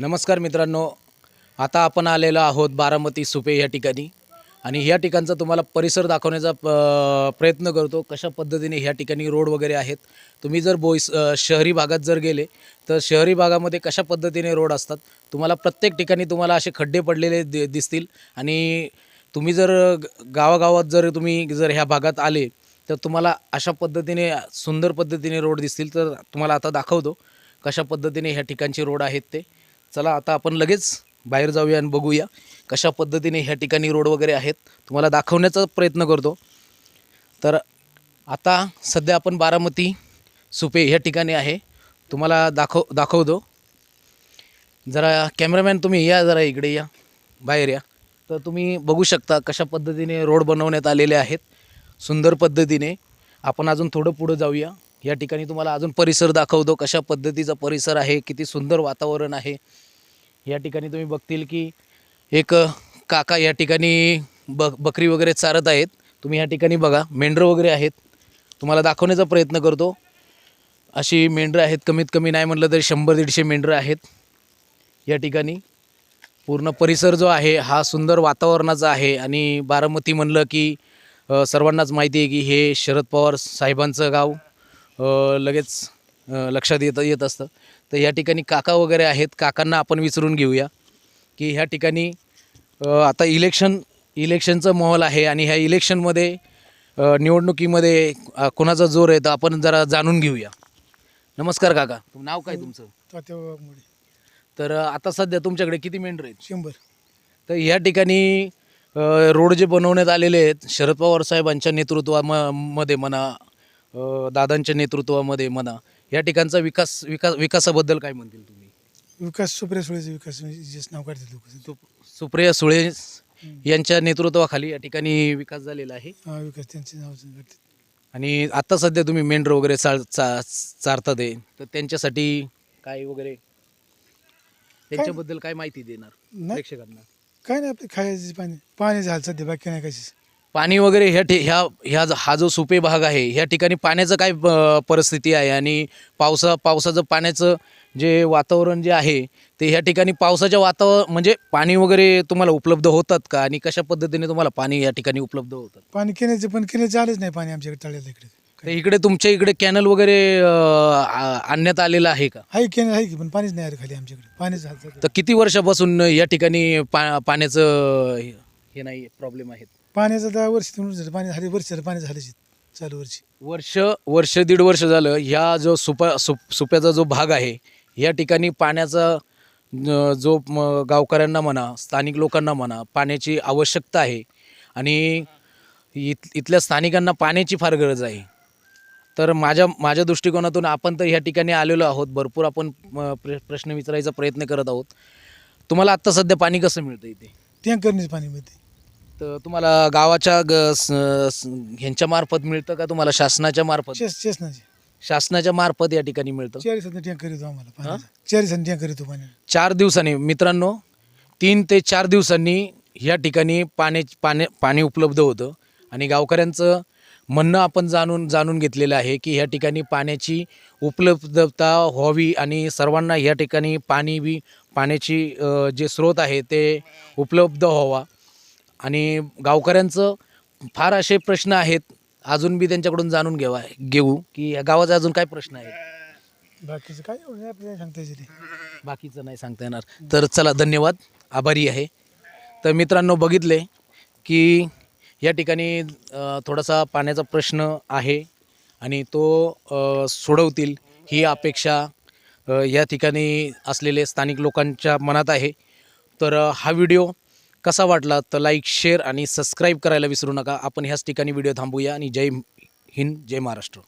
नमस्कार मित्रांनो. आता आपण आलेलो आहोत बारामती सुपे या ठिकाणी. आणि ह्या ठिकाणचा तुम्हाला परिसर दाखवण्याचा प- प्रयत्न करतो कशा पद्धतीने ह्या ठिकाणी रोड वगैरे आहेत. तुम्ही जर बोईस शहरी भागात जर गेले तर शहरी भागामध्ये कशा पद्धतीने रोड असतात तुम्हाला प्रत्येक ठिकाणी तुम्हाला असे खड्डे पडलेले दि दिसतील. आणि तुम्ही जर ग- गावागावात जर तुम्ही जर ह्या भागात आले तर तुम्हाला अशा पद्धतीने सुंदर पद्धतीने रोड दिसतील. तर तुम्हाला आता दाखवतो कशा पद्धतीने ह्या ठिकाणचे रोड आहेत ते. चला आता आपण लगेच बाहेर जाऊया आणि बघूया कशा पद्धतीने ह्या ठिकाणी रोड वगैरे आहेत. तुम्हाला दाखवण्याचा प्रयत्न करतो. तर आता सध्या आपण बारामती सुपे ह्या ठिकाणी आहे. तुम्हाला दाखव दाखवतो. जरा कॅमेरामॅन तुम्ही या जरा इकडे या बाहेर या. तर तुम्ही बघू शकता कशा पद्धतीने रोड बनवण्यात आलेले आहेत. सुंदर पद्धतीने. आपण अजून थोडं पुढं जाऊया. या ठिकाणी तुम्हाला अजून परिसर दाखवतो कशा पद्धतीचा परिसर आहे किती सुंदर वातावरण आहे. या ठिकाणी तुम्ही बघतील की एक काका या ठिकाणी ब बकरी वगैरे चारत आहेत. तुम्ही या ठिकाणी बघा मेंढरं वगैरे आहेत. तुम्हाला दाखवण्याचा प्रयत्न करतो. अशी मेंढरं आहेत कमीत कमी नाही म्हटलं तरी शंभर दीडशे मेंढरं आहेत. या ठिकाणी पूर्ण परिसर जो आहे हा सुंदर वातावरणाचा आहे आणि बारामती म्हणलं की सर्वांनाच माहिती आहे की हे शरद पवार साहेबांचं गाव लगेच लक्षात येत येत असतं. तर या ठिकाणी काका वगैरे आहेत. काकांना आपण विचारून घेऊया की ह्या ठिकाणी आता इलेक्शन इलेक्शनचं माहोल आहे आणि ह्या इलेक्शनमध्ये निवडणुकीमध्ये कोणाचा जोर आहे तर आपण जरा जाणून घेऊया. नमस्कार काका. तुम नाव काय तुमचं? तर आता सध्या तुमच्याकडे किती मेंढर आहेत? शंभर. तर ह्या ठिकाणी रोड जे बनवण्यात आलेले आहेत शरद पवार साहेबांच्या नेतृत्वामध्ये म्हणा अ, दादांच्या नेतृत्वामध्ये म्हणा या ठिकाणचा विकास विकास विकासाबद्दल काय म्हणतील तुम्ही? विकास सुप्रिया सुळेचा विकास नाव काढतात लोक. सुप्रिया सुळे यांच्या नेतृत्वाखाली या ठिकाणी विकास झालेला आहे. हा विकास त्यांचे नाव काढतात आणि आता सध्या तुम्ही मेंढर वगैरे चा चारतात आहे तर त्यांच्यासाठी काय वगैरे? त्यांच्याबद्दल काय माहिती देणार नाही. प्रेक्षकांना? काय नाही आपले खायचे पाणी. पाणी झालं सध्या बाकी नाही कशीच पाणी वगैरे ह्या ठि ह्या ह्या हा जो सुपे भाग आहे ह्या ठिकाणी पाण्याचं काय परिस्थिती आहे? आणि पावसा पावसाचं पाण्याचं जे वातावरण जे आहे ते ह्या ठिकाणी पावसाच्या वातावरण म्हणजे पाणी वगैरे तुम्हाला उपलब्ध होतात का? आणि कशा पद्धतीने तुम्हाला पाणी या ठिकाणी उपलब्ध होतात पाणी केण्याचं पण केण्याचं आलंच नाही पाणी आमच्याकडे तळ्याला इकडे. तर इकडे तुमच्या इकडे कॅनल वगैरे अं, आणण्यात आलेलं आहे का? हाय केलं आहे की पण पाणीच नाही आलं खाली आमच्याकडे. पाणीच. तर किती वर्षापासून या ठिकाणी पा पाण्याचं हे हे नाही प्रॉब्लेम आहेत? पाण्याचं दहा वर्ष दोन वर्ष झालं पाणी झाले वर्ष झालं पाणी झालंच चालू वर्षी. वर्ष वर्ष दीड वर्ष झालं ह्या जो सुपा सुप सुप्याचा जो भाग आहे या ठिकाणी पाण्याचा अं, जो म, गावकऱ्यांना म्हणा स्थानिक लोकांना म्हणा पाण्याची आवश्यकता आहे. आणि इत इथल्या स्थानिकांना पाण्याची फार गरज आहे. तर माझ्या माझ्या दृष्टिकोनातून आपण तर ह्या ठिकाणी आलेलो आहोत भरपूर आपण म, प्र प्रश्न विचारायचा प्रयत्न करत आहोत. तुम्हाला आत्ता सध्या पाणी कसं मिळतं इथे? टँकरनेच पाणी मिळते तर तुम्हाला गावाच्या ग स- स- ह्यांच्या मार्फत मिळतं का तुम्हाला शासनाच्या मार्फत? शासनाच्या मार्फत या ठिकाणी मिळतं? चार दिवसांनी टँकर येतो आम्हाला पाण्याचा. चार दिवसांनी टँकर येतो पाणी चार दिवसांनी मित्रांनो तीन ते चार दिवसांनी ह्या ठिकाणी पाणी पाणी पाणी उपलब्ध होतं. आणि गावकऱ्यांचं म्हणणं आपण जाणून जाणून घेतलेलं आहे की ह्या ठिकाणी पाण्याची उपलब्धता व्हावी आणि सर्वांना ह्या ठिकाणी पाणी बी पाण्याची अ, जे स्रोत आहे ते उपलब्ध व्हावा. आणि गावकऱ्यांचं फार असे प्रश्न आहेत. अजून बी त्यांच्याकडून जाणून घ्यावा घेऊ की या गावाचे अजून काय प्रश्न आहेत बाकीचं काय एवढं आपल्याला सांगता येते बाकीचं नाही सांगता येणार. तर चला धन्यवाद. आभारी आहे. तर मित्रांनो बघितले की या ठिकाणी अ, थोडासा पाण्याचा प्रश्न आहे आणि तो अ, सोडवतील ही अपेक्षा अ, या ठिकाणी असलेले स्थानिक लोकांच्या मनात आहे. तर अ, हा व्हिडिओ कसा वाटला तर लाईक शेअर आणि सबस्क्राईब करायला विसरू नका. आपण ह्याच ठिकाणी व्हिडिओ थांबूया आणि जय हिंद जय महाराष्ट्र.